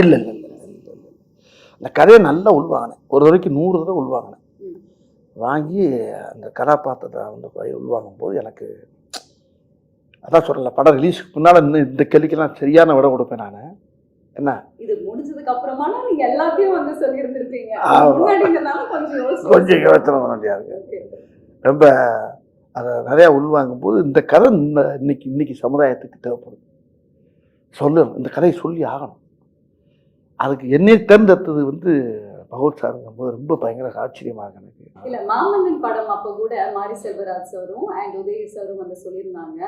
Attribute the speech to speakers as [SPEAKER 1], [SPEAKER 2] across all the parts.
[SPEAKER 1] இல்லை இல்லை இல்லை அந்த கதையை நல்லா உள்வாங்கினேன். ஒரு வரைக்கும் நூறு தடவை உள்வாங்கினேன். வாங்கி அந்த கதாபாத்திரத்தை வந்து உள்வாங்கும் போது எனக்கு அதான் சொல்லல படம் ரிலீஸுக்கு முன்னால் இன்னும் இந்த கேள்விக்கெல்லாம் சரியான விட கொடுப்பேன் நான். என்ன?
[SPEAKER 2] இது முடிஞ்சதுக்கு அப்புறமானா நீங்க எல்லாத்தையும் வந்து கொஞ்சம்
[SPEAKER 1] யோசனை பண்ண முடியாது
[SPEAKER 2] Okay.
[SPEAKER 1] ரொம்ப அதை நிறையா உள்வாங்கும் போது இந்த கதை இந்த இன்னைக்கு இன்னைக்கு சமுதாயத்துக்கு தேவைப்படுது. சொல்லணும் இந்த கதையை சொல்லி ஆகணும். அதுக்கு என்னை தேர்ந்தெடுத்தது வந்து பகவத் சாருங்கும் போது ரொம்ப பயங்கர ஆச்சரியமாக எனக்கு.
[SPEAKER 2] இல்ல மாமன்னன் படம் அப்ப கூட மாரி செல்வராஜ் சாரும் அண்ட் உதய சாரும் வந்து சொல்லியிருந்தாங்க.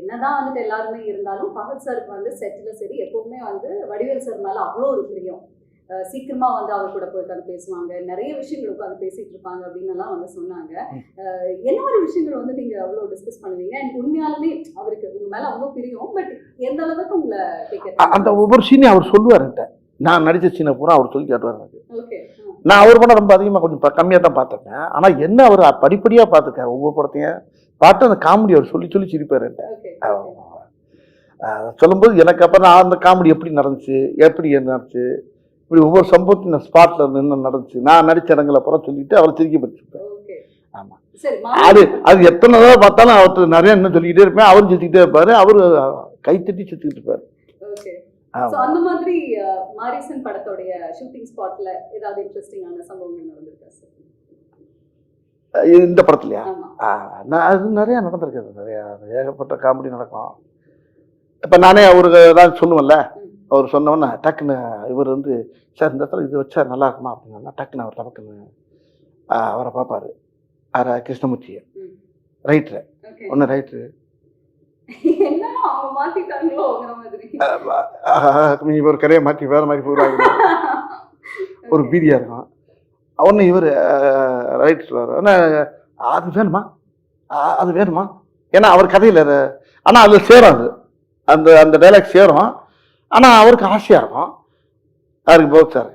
[SPEAKER 2] என்னதான் வந்துட்டு எல்லாருமே இருந்தாலும் பகத் சாருக்கு வந்து செட்ல சரி எப்பவுமே வந்து வடிவேல் சார் மேல அவ்வளோ ஒரு பிரியம். சீக்கிரமா வந்து அவர் கூட போய் உட்காந்து பேசுவாங்க. நிறைய விஷயங்கள் உட்காந்து பேசிட்டு இருப்பாங்க அப்படின்னு எல்லாம் வந்து சொன்னாங்க. என்ன மாதிரி விஷயங்கள் வந்து நீங்க அவ்வளோ டிஸ்கஸ் பண்ணுவீங்க? அண்ட் உண்மையாலுமே அவருக்கு உங்க மேல அவ்வளோ பிரியம் பட் எந்த அளவுக்கு உங்களை
[SPEAKER 1] அந்த ஒவ்வொரு சீனையும் அவர் சொல்லுவார் என்கிட்ட. நான் நடித்த சீனை பூரா அவர் சொல்லி காட்டுவார் எனக்கு. நான் அவர் படம் ரொம்ப அதிகமாக கொஞ்சம் கம்மியாக தான் பார்த்துருக்கேன். ஆனால் என்ன அவர் படிப்படியாக பார்த்துருக்காரு ஒவ்வொரு படத்தையும். பார்த்து அந்த காமெடி அவர் சொல்லி சொல்லி சிரிப்பார் சொல்லும்போது எனக்கு அப்புறம் நான் அந்த காமெடி எப்படி நடந்துச்சு எப்படி நடந்துச்சு இப்படி ஒவ்வொரு சம்பவத்தையும் நான் ஸ்பாட்டில் என்ன நடந்துச்சு நான் நடிச்ச இடங்களை அப்புறம் சொல்லிட்டு அவரை திருக்கி படிச்சிருப்பேன்
[SPEAKER 2] ஓகே
[SPEAKER 1] ஆமா.
[SPEAKER 2] சரி
[SPEAKER 1] அது அது எத்தனை தடவை பார்த்தாலும் அவர்கிட்ட நிறைய இன்னும் சொல்லிக்கிட்டே இருப்பேன். அவரும் சுற்றிக்கிட்டே இருப்பாரு. அவர் கைத்தட்டி சுற்றிக்கிட்டு இருப்பாரு.
[SPEAKER 2] சோ அந்த மாதிரி மாரிசன் படத்தோடைய ஷூட்டிங் ஸ்பாட்ல ஏதாவது இன்ட்ரெஸ்டிங்கான சம்பவங்கள் நடந்திருக்கா சார்
[SPEAKER 1] இந்த படத்துலையா? நான் அது நிறையா நடந்திருக்குது நிறையா. ஏகப்பட்ட காமெடி நடக்கும். இப்போ நானே அவருக்கு ஏதாவது சொல்லுவேன்ல. அவர் சொன்னோன்னே டக்குன்னு இவர் வந்து சார் இந்த இடத்துல இது வச்சா நல்லா இருக்குமா? அப்படின்னா டக்குன்னு அவர் டக்குன்னு ஆ, அவரை பார்ப்பாரு. ஆர. கிருஷ்ணமூர்த்தியை. ரைட்ரு ஒன்று ரைட்ரு
[SPEAKER 2] என்ன அவங்க மாத்திட்டாங்களோங்கிற மாதிரி.
[SPEAKER 1] நீ ஒரு கரையை மாற்றி வேறு மாதிரி போகிறாங்க ஒரு. பீதியாக இருக்கும் ஒன்று இவர் ரைட் ஆனால் அது வேணுமா? அது வேணுமா? ஏன்னா அவர் கதையில் ஆனால் அதில் சேரும் அது. அந்த அந்த டைலாக் சேரும். ஆனால் அவருக்கு ஆசையாக இருக்கும். அவருக்கு போச்சா இருக்கு.